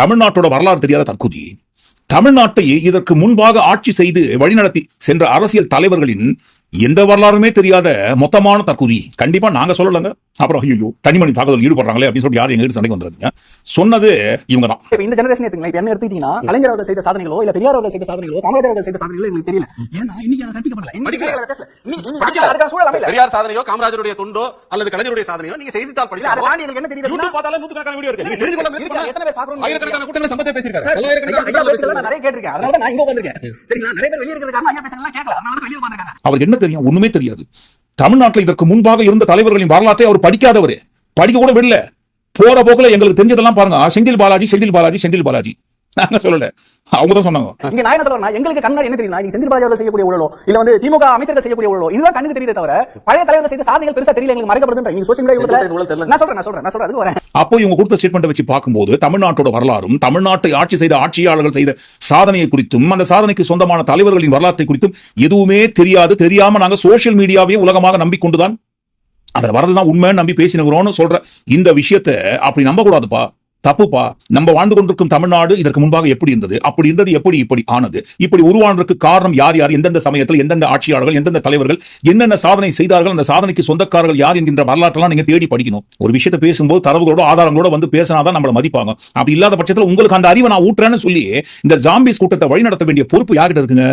தமிழ்நாட்டோட வரலாறு தெரியாத தற்கொலை தமிழ்நாட்டை இதற்கு முன்பாக ஆட்சி செய்து வழிநடத்தி சென்ற அரசியல் தலைவர்களின் எந்த வரலாறுமே தெரியாத மொத்தமான தற்கொலை கண்டிப்பா நாங்க சொல்லலங்க அப்புறம் ஐயோ தனிமணி தாக்குதல் ஈடுபடுறாங்களே அப்படின்னு சொல்லிட்டு யாரும் எங்க வீட்டு சண்டைக்கு வந்துருங்க சொன்னது இவங்க தான் இப்ப இந்த ஜெனரேஷன் எடுத்துங்களா இப்ப என்ன எடுத்துக்கிட்டீங்கன்னா கலைஞர் அவர்கள் செய்த சாதனைகளோ இல்ல பெரியார் அவர்கள் செய்த சாதனைகளோ காமராஜர் அவர்கள் செய்த சாதனைகளோ எங்களுக்கு தெரியல ஏன்னா இன்னைக்கு அதை அமையல பெரியார் சாதனையோ காமராஜருடைய தொண்டோ அல்லது கலைஞருடைய சாதனையோ நீங்க செய்தித்தாள் படிக்கலாம் தாண்டி எனக்கு என்ன தெரியுது யூடியூப் பார்த்தாலே நூத்துக்கணக்கான வீடியோ இருக்கு தெரிஞ்சு கொள்ள முயற்சி. எத்தனை பேர் பார்க்கறோம்னு ஆயிரக்கணக்கான கூட்டங்களை சார், பல்லாயிரக்கணக்கான நான் நிறைய கேட்டிருக்கேன் அதனால தான் நான் இங்க உட்கார்ந்திருக்கேன் சரிங்களா நிறைய பேர் வெளிய இருக்கிறது காரணம் ஐயா பேசுறதுலாம் கேட்கல அதனால அவர் என்ன தெரியும்? ஒண்ணுமே தெரியாது. தமிழ்நாட்டில் இதற்கு முன்பாக இருந்த தலைவர்களின் வரலாற்றை அவர் படிக்காதவர். படிக்க கூட விடல. போற போக்குல எங்களுக்கு தெரிஞ்சதெல்லாம் பாருங்க. செந்தில் பாலாஜி செந்தில் பாலாஜி செந்தில் பாலாஜி. நாங்க சொல்லல. அவங்க தான் சொன்னாங்க. இங்க நான் என்ன சொல்றேன் எங்களுக்கு கண்ணாடி என்ன தெரியும் நீங்க செந்தில் பாலாஜி அவர்கள் செய்யக்கூடிய ஊழலோ இல்ல வந்து திமுக அமைச்சர்கள் செய்யக்கூடிய ஊழலோ இதுதான் கண்ணுக்கு தெரியுதே தவிர பழைய தலைவர்கள் செய்த சாதனைகள் பெருசா தெரியல எங்களுக்கு மறைக்கப்படுதுன்ற நீங்க சோசியல் மீடியா. நான் சொல்றேன் நான் சொல்றேன் நான் சொல்றேன் அதுக்கு வரேன். அப்போ இவங்க கொடுத்த ஸ்டேட்மெண்ட் வச்சு பார்க்கும்போது தமிழ்நாட்டோட வரலாறும் தமிழ்நாட்டை ஆட்சி செய்த ஆட்சியாளர்கள் செய்த சாதனையை குறித்தும் அந்த சாதனைக்கு சொந்தமான தலைவர்களின் வரலாற்றை குறித்தும் எதுவுமே தெரியாது தெரியாம நாங்க சோஷியல் மீடியாவே உலகமாக நம்பிக்கொண்டுதான் அதுல வரதுதான் உண்மைன்னு நம்பி பேசினுக்கிறோம்னு சொல்ற இந்த விஷயத்தை அப்படி நம்ப கூடாதுப்பா தப்புப்பா? நம்ம வாழ்ந்து கொண்டிருக்கும் தமிழ்நாடு இதற்கு முன்பாக எப்படி இருந்தது? அப்படி இருந்தது எப்படி இப்படி ஆனது? இப்படி உருவானதற்கு காரணம் யார் யார்? எந்தெந்த சமயத்தில் எந்தெந்த ஆட்சியாளர்கள் எந்தெந்த தலைவர்கள் என்னென்ன சாதனை செய்தார்கள் அந்த சாதனைக்கு சொந்தக்காரர்கள் யார் என்கின்ற வரலாற்றெல்லாம் நீங்க தேடி படிக்கணும். ஒரு விஷயத்தை பேசும்போது தரவுகளோட ஆதாரங்களோட வந்து பேசினாதான் நம்மள மதிப்பாங்க. அப்படி இல்லாத பட்சத்தில் உங்களுக்கு அந்த அறிவை நான் ஊட்டுறேன்னு சொல்லி இந்த ஜாம்பிஸ் கூட்டத்தை வழிநடத்த வேண்டிய பொறுப்பு யார்கிட்ட இருக்குங்க?